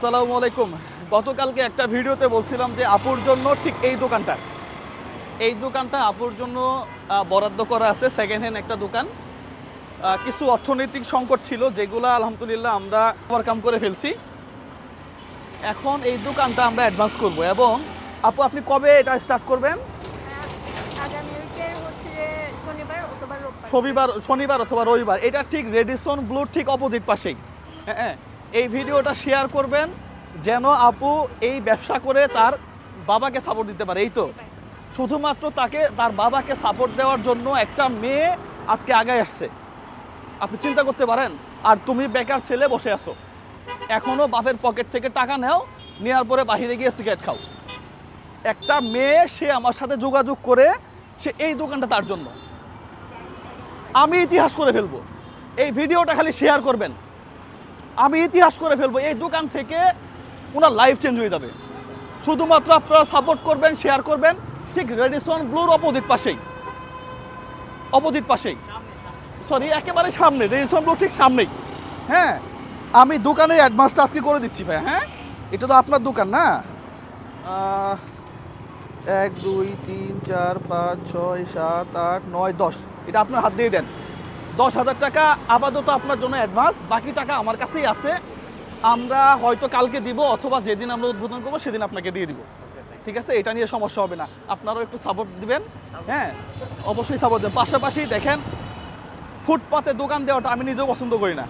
আসসালামু আলাইকুম। গতকালকে একটা ভিডিওতে বলছিলাম যে আপুর জন্য ঠিক এই দোকানটা। এই দোকানটা আপুর জন্য বরাদ্দ করা আছে সেকেন্ড হ্যান্ড একটা দোকান। কিছু অর্থনৈতিক সংকট ছিল, যেগুলো আলহামদুলিল্লাহ আমরা ওভারকাম করে ফেলছি। এখন এই দোকানটা আমরা অ্যাডভান্স করব এবং আপু, আপনি কবে এটা স্টার্ট করবেন? শনিবার শনিবার অথবা রবিবার। এটা ঠিক রেডিসন ব্লুর ঠিক অপোজিট পাশেই। হ্যাঁ হ্যাঁ। এই ভিডিওটা শেয়ার করবেন, যেন আপু এই ব্যবসা করে তার বাবাকে সাপোর্ট দিতে পারে। এই তো, শুধুমাত্র তাকে তার বাবাকে সাপোর্ট দেওয়ার জন্য একটা মেয়ে আজকে আগায় আসছে। আপনি চিন্তা করতে পারেন, আর তুমি বেকার ছেলে বসে আছো। এখনও বাপের পকেট থেকে টাকা নাও নেওয়ার পরে বাহিরে গিয়ে সিগারেট খাও। একটা মেয়ে, সে আমার সাথে যোগাযোগ করে, সে এই দোকানটা তার জন্য। আমি ইতিহাস করে ফেলব। এই ভিডিওটা খালি শেয়ার করবেন। আমি ইতিহাস করে ফেলব, এই দোকান থেকে ওনার লাইফ চেঞ্জ হয়ে যাবে। শুধুমাত্র আপনারা সাপোর্ট করবেন শেয়ার করবেন, ঠিক রেডিসন ব্লুর অপোজিট পাশেই। অপোজিট পাশেই। সরি একেবারে সামনে রেডিসন ব্লু ঠিক সামনেই। হ্যাঁ আমি দোকানে অ্যাডভান্সটা আজকে করে দিচ্ছি ভাই হ্যাঁ? এটা তো আপনার দোকান না? এক, দুই, তিন, চার, পাঁচ, ছয়, সাত, আট, নয়, দশ। এটা আপনার হাত দিয়ে দেন। দশ হাজার টাকা, আপাতত আপনার জন্য অ্যাডভান্স বাকি টাকা আমার কাছেই আছে। আমরা হয়তো কালকে দিব অথবা যেদিন আমরা উদ্বোধন করব, সেদিন আপনাকে দিয়ে দিব। ঠিক আছে? এটা নিয়ে সমস্যা হবে না। আপনারাও একটু সাপোর্ট দিবেন হ্যাঁ? অবশ্যই সাপোর্ট দেবেন পাশাপাশি দেখেন, ফুটপাতে দোকান দেওয়াটা আমি নিজেও পছন্দ করি না।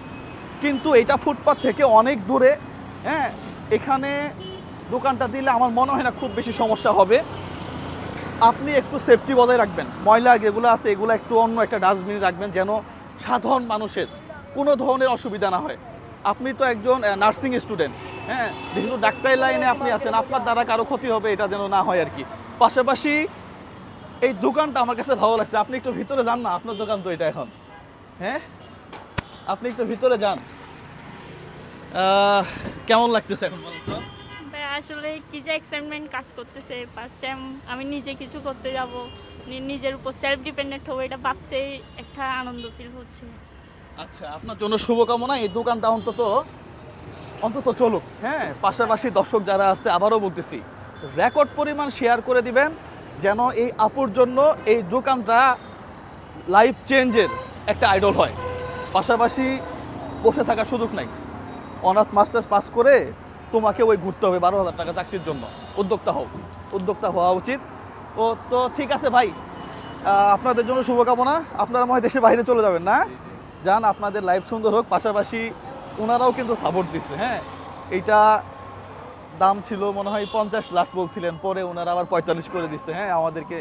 কিন্তু এটা ফুটপাত থেকে অনেক দূরে হ্যাঁ? এখানে দোকানটা দিলে আমার মনে হয় না খুব বেশি সমস্যা হবে। আপনি একটু সেফটি বজায় রাখবেন। ময়লা যেগুলো আছে, এগুলো একটু অন্য একটা ডাস্টবিনে রাখবেন যেন সাধারণ মানুষের কোনো ধরনের অসুবিধা না হয়। আপনি তো একজন নার্সিং স্টুডেন্ট হ্যাঁ? যেহেতু ডাক্তারি লাইনে আপনি আছেন, আপনার দ্বারা কারও ক্ষতি হবে, এটা যেন না হয় আর কি পাশাপাশি এই দোকানটা আমার কাছে ভালো লাগছে। আপনি একটু ভিতরে যান না, আপনার দোকান তো এটা এখন হ্যাঁ? আপনি একটু ভিতরে যান। কেমন লাগতেছে এখন বলুন তো? ভাই আসলে কি যে এক্সাইটমেন্ট কাজ করতেছে। ফার্স্ট টাইম আমি নিজে কিছু করতে যাব। নিজের উপর সেলফ ডিপেন্ডেন্ট হব, এটা ভাবতেই একটা আনন্দ ফিল হচ্ছে। আচ্ছা আপনার জন্য শুভকামনা। এই দোকানটা অন্তত অন্তত চলুক। হ্যাঁ পাশাপাশি দর্শক যারা আছে, আবারও বলতেছি রেকর্ড পরিমাণ শেয়ার করে দিবেন, যেন এই আপুর জন্য এই দোকানটা লাইফ চেঞ্জের একটা আইডল হয়। পাশাপাশি বসে থাকার সুযোগ নাই। অনার্স মাস্টার্স পাস করে তোমাকে ওই ঘুরতে হবে বারো হাজার টাকা চাকরির জন্য। উদ্যোক্তা হোক উদ্যোক্তা হওয়া উচিত। ও, তো ঠিক আছে ভাই। আপনাদের জন্য শুভকামনা। আপনারা মনে দেশের বাইরে চলে যাবেন না? যান, আপনাদের লাইফ সুন্দর হোক। পাশাপাশি ওনারাও কিন্তু সাপোর্ট দিচ্ছে হ্যাঁ? এইটা দাম ছিল মনে হয় পঞ্চাশ লাস্ট বলছিলেন, পরে ওনারা আবার পঁয়তাল্লিশ করে দিচ্ছে হ্যাঁ? আমাদেরকে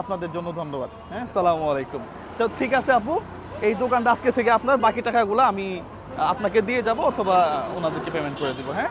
আপনাদের জন্য ধন্যবাদ হ্যাঁ? সালামু আলাইকুম। তো ঠিক আছে আপু, এই দোকানটা আজকে থেকে আপনার বাকি টাকাগুলো আমি আপনাকে দিয়ে যাব অথবা ওনাদেরকে পেমেন্ট করে দেবো হ্যাঁ?